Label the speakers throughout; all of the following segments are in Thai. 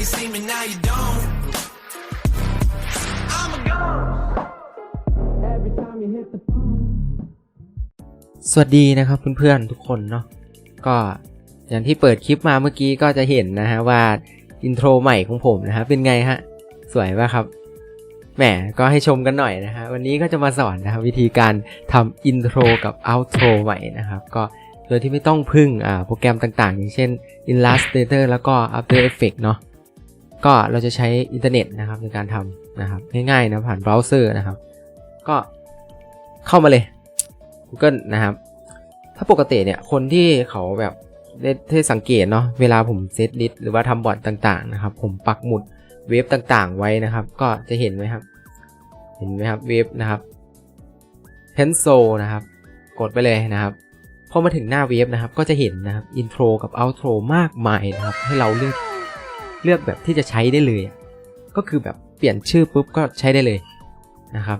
Speaker 1: you see me, now you don't. I'm a ghost. Every time you hit the phone.
Speaker 2: สวัสดีนะครับเพื่อนๆทุกคนเนาะก็อย่างที่เปิดคลิปมาเมื่อกี้ก็จะเห็นนะฮะว่าอินโทรใหม่ของผมนะฮะเป็นไงฮะสวยป่ะครับแหมก็ให้ชมกันหน่อยนะฮะวันนี้ก็จะมาสอนนะครับวิธีการทำอินโทรกับเอาโทรใหม่นะครับก็โดยที่ไม่ต้องพึ่งอ่าโปรแกรมต่างๆ อย่างเช่น Illustrator แล้วก็ After Effects เนาะ ก็เราจะใช้อินเทอร์เน็ตนะครับในการทำนะครับง่ายๆนะผ่านเบราว์เซอร์นะครับ ก็เข้ามาเลย Google นะครับ ถ้าปกติเนี่ยคนที่เขาแบบได้สังเกตเนาะเวลาผมเซตลิสต์หรือว่าทำบอร์ดต่างๆนะครับ ผมปักหมุดเวฟต่างๆ ไว้นะครับ ก็จะเห็นไหมครับ เห็นไหมครับเวฟนะครับ pencil นะครับ กดไปเลยนะครับพอมาถึงหน้าเวฟนะครับ ก็จะเห็นนะครับ intro กับ outro มากมายนะครับ ให้เราเลือก เลือกแบบที่จะใช้ได้เลย ก็คือแบบเปลี่ยนชื่อปุ๊บก็ใช้ได้เลยนะครับ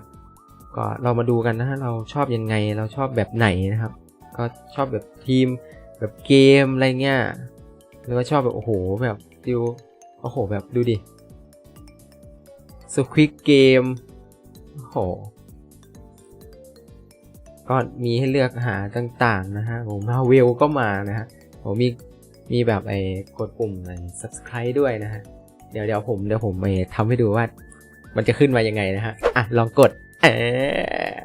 Speaker 2: ก็เรามาดูกันนะฮะเราชอบยังไงเราชอบแบบไหนนะครับ ก็ชอบแบบทีม แบบเกมอะไรเงี้ยหรือว่าชอบแบบโอ้โหแบบดิวโอ้โหแบบดูดิสควิกเกมโอ้โหก็มีให้เลือกหาต่างๆนะฮะผมมาเวลก็มานะฮะผมมี มีแบบไอ้กดปุ่มอะไร subscribe ด้วยนะฮะ เดี๋ยวเดี๋ยวผมเดี๋ยวผมไปทำให้ดูว่า มันจะขึ้นมายังไงนะฮะ อะ ลองกดเออ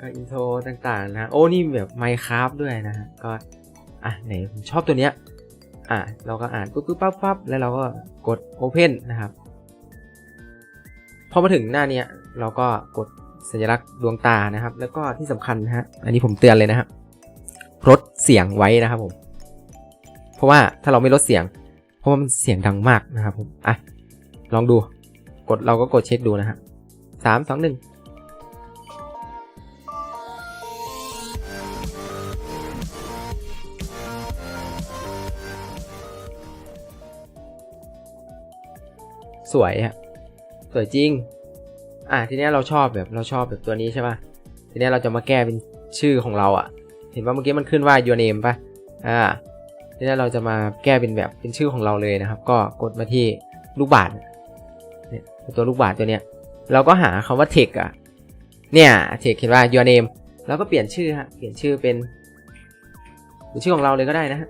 Speaker 2: ก็อินโทรต่างๆนะ โอ้ นี่แบบ Minecraft ด้วยนะฮะ ก็ อะ ไหน ผมชอบตัวเนี้ย อะ เราก็อ่านปุ๊บปุ๊บปั๊บปั๊บแล้วเราก็กด Open นะครับ พอมาถึงหน้าเนี้ย เราก็กดสัญลักษณ์ดวงตานะครับ แล้วก็ที่สำคัญนะฮะ อันนี้ผมเตือนเลยนะครับลดเสียงไว้นะครับผม เพราะว่าถ้าเราไม่ลดเสียง เพราะว่ามันเสียงดังมากนะครับผมอะลองดูกดเราก็กดเช็คดูนะฮะสามสองหนึ่งสวยอะสวยจริง อะทีเนี้ยเราชอบแบบเราชอบแบบตัวนี้ใช่ป่ะทีเนี้ยเราจะมาแก้เป็นชื่อของเราอะ เห็นว่าเมื่อกี้มันขึ้นว่า your name ป่ะอ่า ทีนี้เราจะมาแก้เป็นแบบเป็นชื่อของเราเลยนะครับ ก็กดมาที่ลูกบาศเนี่ยตัวลูกบาศตัวเนี้ย เราก็หาคำว่า text อะ เนี่ย text เห็นว่า your name แล้วก็เปลี่ยนชื่อฮะ เปลี่ยนชื่อเป็นเป็นชื่อของเราเลยก็ได้นะฮะ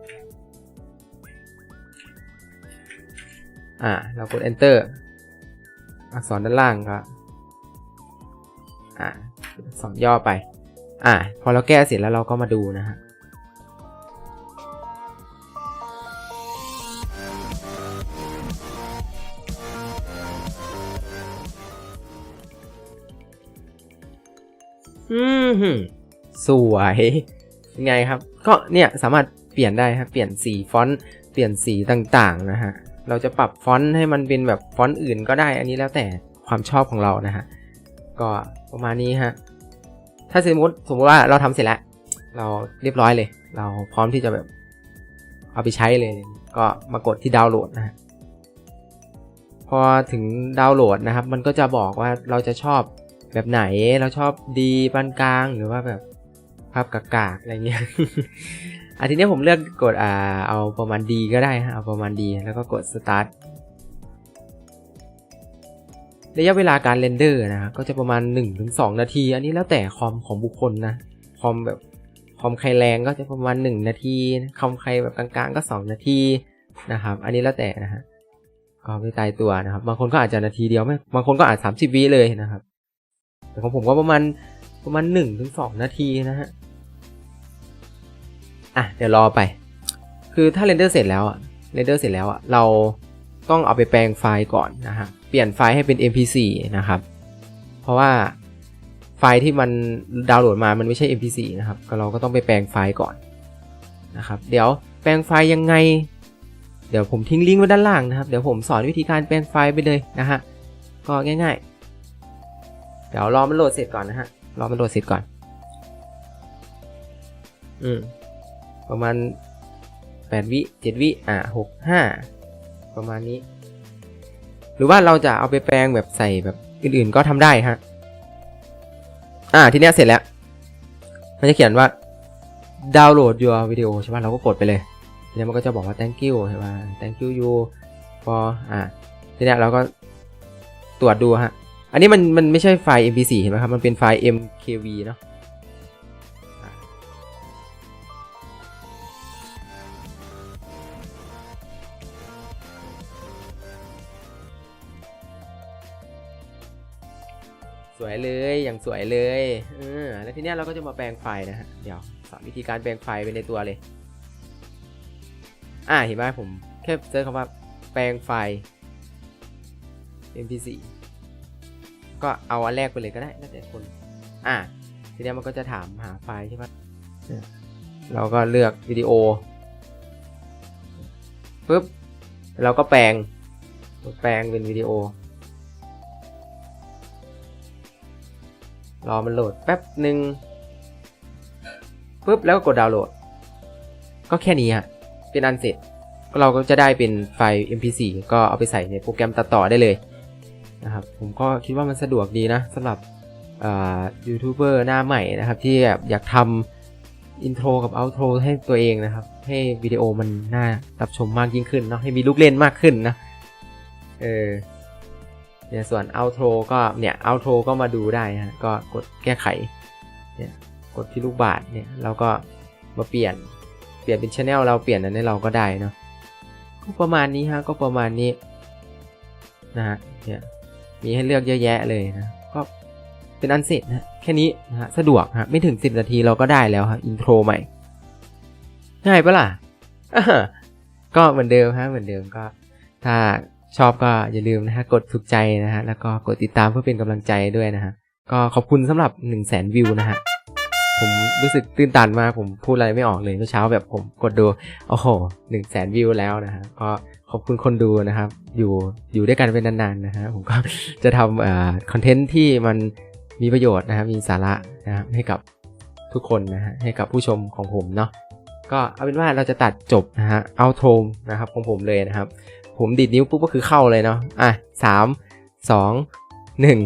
Speaker 2: อ่า เรากด enter อักษรด้านล่างก็อ่าอักษรย่อไป อ่า พอเราแก้เสร็จแล้วเราก็มาดูนะฮะ อืมสวยยังไงครับ ก็เนี่ยสามารถเปลี่ยนได้ครับเปลี่ยนสีฟอนต์เปลี่ยนสีต่างๆนะฮะเราจะปรับฟอนต์ให้มันเป็นแบบฟอนต์อื่นก็ได้ อันนี้แล้วแต่ความชอบของเรานะฮะก็ประมาณนี้ฮะถ้าสมมติสมมติว่าเราทำเสร็จแล้ว เราเรียบร้อยเลย เราพร้อมที่จะแบบเอาไปใช้เลย ก็มากดที่ดาวน์โหลดนะฮะพอถึงดาวน์โหลดนะครับ มันก็จะบอกว่าเราจะชอบ แบบไหนเราชอบดีปานกลางหรือว่าแบบภาพกากๆอะไรเงี้ยอันทีนี้ผมเลือกกดอ่าเอาประมาณดีก็ได้ฮะเอาประมาณดีแล้วก็กด start ระยะเวลาการเรนเดอร์นะก็จะประมาณ 1-2 นาที อันนี้แล้วแต่คอมของบุคคลนะคอมแบบคอมใครแรงก็จะประมาณ 1 นาทีคอมใครแบบกลางๆก็ 2 นาทีนะครับ อันนี้แล้วแต่นะฮะก็ไม่ตายตัวนะครับ บางคนก็อาจจะนาทีเดียวไม่บางคนก็อาจ 30วิเลยนะครับ แต่ของผมก็ประมาณประมาณ1-2นาทีนะฮะ อะ เดี๋ยวรอไป คือถ้าเรนเดอร์เสร็จแล้วอะเรนเดอร์เสร็จแล้วอะเราต้องเอาไปแปลงไฟล์ก่อนนะฮะ เปลี่ยนไฟล์ให้เป็น mp4 นะครับ เพราะว่าไฟล์ที่มันดาวน์โหลดมา มันไม่ใช่ mp4 นะครับ ก็เราก็ต้องไปแปลงไฟล์ก่อนนะครับ เดี๋ยวแปลงไฟล์ยังไง เดี๋ยวผมทิ้งลิงก์ไว้ด้านล่างนะครับ เดี๋ยวผมสอนวิธีการแปลงไฟล์ไปเลยนะฮะ ก็ง่าย ๆ ดี๋ยวรอมันโหลดเสร็จก่อนนะฮะ รอมันโหลดเสร็จก่อน อืม ประมาณแปดวิเจ็ดวิ อ่าหกห้า ประมาณนี้ หรือว่าเราจะเอาไปแปลงแบบใส่แบบอื่นๆก็ทำได้ฮะ อ่า ทีเนี้ยเสร็จแล้ว มันจะเขียนว่า download your video ใช่ป่ะ เราก็กดไปเลยทีนี้มันก็จะบอกว่า thank you ใช่ป่ะ thank you you ปออ่าทีเนี้ยเราก็ตรวจดูฮะ อันนี้มันมันไม่ใช่ไฟล์ mp4 เห็นไหมครับ มันเป็นไฟล์ mkv เนาะอะสวยเลยอย่างสวยเลยเออแล้วทีเนี้ยเราก็จะมาแปลงไฟล์นะฮะ เดี๋ยวสอนวิธีการแปลงไฟล์ไปในตัวเลย อ่าเห็นไหมผมแค่เซิร์คำว่าแปลงไฟล์ mp4 ก็เอาอันแรกไปเลยก็ได้แล้วแต่คน อ่าทีเนี้ยมันก็จะถามหาไฟล์ใช่ปะเนี่ยเราก็เลือกวิดีโอปุ๊บเราก็แปลงแปลงเป็นวิดีโอ รอมันโหลดแป๊บหนึ่งปุ๊บแล้วก็กดดาวน์โหลด ก็แค่นี้ฮะเป็นอันเสร็จก็เราก็จะได้เป็นไฟล์ mp4 ก็เอาไปใส่ในโปรแกรมตัดต่อได้เลย นะครับผมก็คิดว่ามันสะดวกดีนะสำหรับยูทูบเบอร์หน้าใหม่นะครับ ที่แบบอยากทำอินโทรกับเอาโทรให้ตัวเองนะครับ ให้วิดีโอมันน่ารับชมมากยิ่งขึ้นเนาะให้มีลูกเล่นมากขึ้นนะเออเนี่ยส่วนเอาโทรก็เนี่ยเอาโทรก็มาดูได้ฮะก็กดแก้ไขเนี่ยกดที่ลูกบาศก์เนี่ยเราก็มาเปลี่ยนเปลี่ยนเป็นชแนลเราเปลี่ยนอันนี้เราก็ได้เนาะก็ประมาณนี้ฮะก็ประมาณนี้นะฮะเนี่ย มีให้เลือกเยอะแยะเลยนะ ก็เป็นอันเสร็จนะแค่นี้นะฮะสะดวกฮะไม่ถึง 10 นาทีเราก็ได้แล้วฮะอินโทรใหม่ ง่ายปะล่ะอ่าก็เหมือนเดิมฮะเหมือนเดิมก็ ถ้าชอบก็อย่าลืมนะฮะกดถูกใจนะฮะแล้วก็กดติดตามเพื่อเป็นกำลังใจด้วยนะฮะก็ขอบคุณสำหรับ 1 0 0 0 0แสนวิวนะฮะ ผมรู้สึกตื่นตันมากผมพูดอะไรไม่ออกเลยเมื่อเช้าแบบผมกดดู โอ้โหหนึ่งแสนวิวแล้วนะฮะก็ขอบคุณคนดูนะครับ อยู่อยู่ด้วยกันเป็นนานๆนะฮะผมก็จะทำเอ่อคอนเทนต์ที่มันมีประโยชน์นะครับมีสาระนะครับให้กับทุกคนนะฮะให้กับผู้ชมของผมเนาะก็เอาเป็นว่าเราจะตัดจบนะฮะเอาโทมนะครับของผมเลยนะครับ ผมดีดนิ้วปุ๊บก็คือเข้าเลยเนาะอะสามสองหนึ่ง